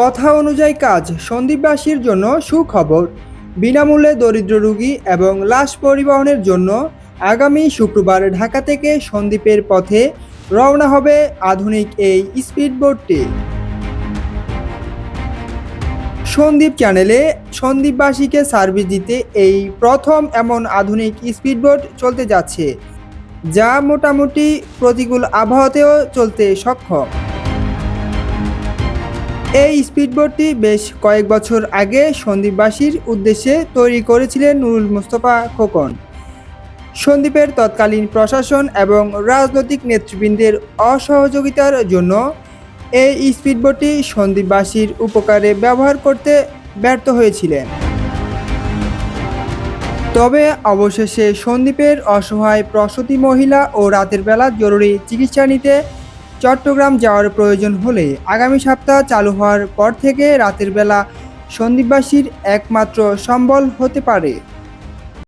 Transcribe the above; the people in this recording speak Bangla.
কথা অনুযায়ী কাজ সন্দীপবাসীর জন্য সুখবর। বিনামূল্যে দরিদ্র রোগী এবং লাশ পরিবহনের জন্য আগামী শুক্রবার ঢাকা থেকে সন্দ্বীপের পথে রওনা হবে আধুনিক এই স্পিডবোটটি। সন্দীপ চ্যানেলে সন্দীপবাসীকে সার্ভিস দিতে এই প্রথম এমন আধুনিক স্পিডবোট চলতে যাচ্ছে, যা মোটামুটি প্রতিকূল আবহাওয়াতেও চলতে সক্ষম। এই স্পিডবোটটি বেশ কয়েক বছর আগে সন্দীপবাসীর উদ্দেশ্যে তৈরি করেছিলেন নুরুল মুস্তফা খোকন। সন্দীপের তৎকালীন প্রশাসন এবং রাজনৈতিক নেতৃবৃন্দের অসহযোগিতার জন্য এই স্পিডবোটটি সন্দীপবাসীর উপকারে ব্যবহার করতে ব্যর্থ হয়েছিলেন। তবে অবশেষে সন্দীপের অসহায় প্রসূতি মহিলা ও রাতের বেলা জরুরি চিকিৎসা নিতে চট্টগ্রাম যাওয়ার প্রয়োজন হলে আগামী সপ্তাহ চালু হওয়ার পর থেকে রাতের বেলা সন্দীপবাসীর একমাত্র সম্বল হতে পারে।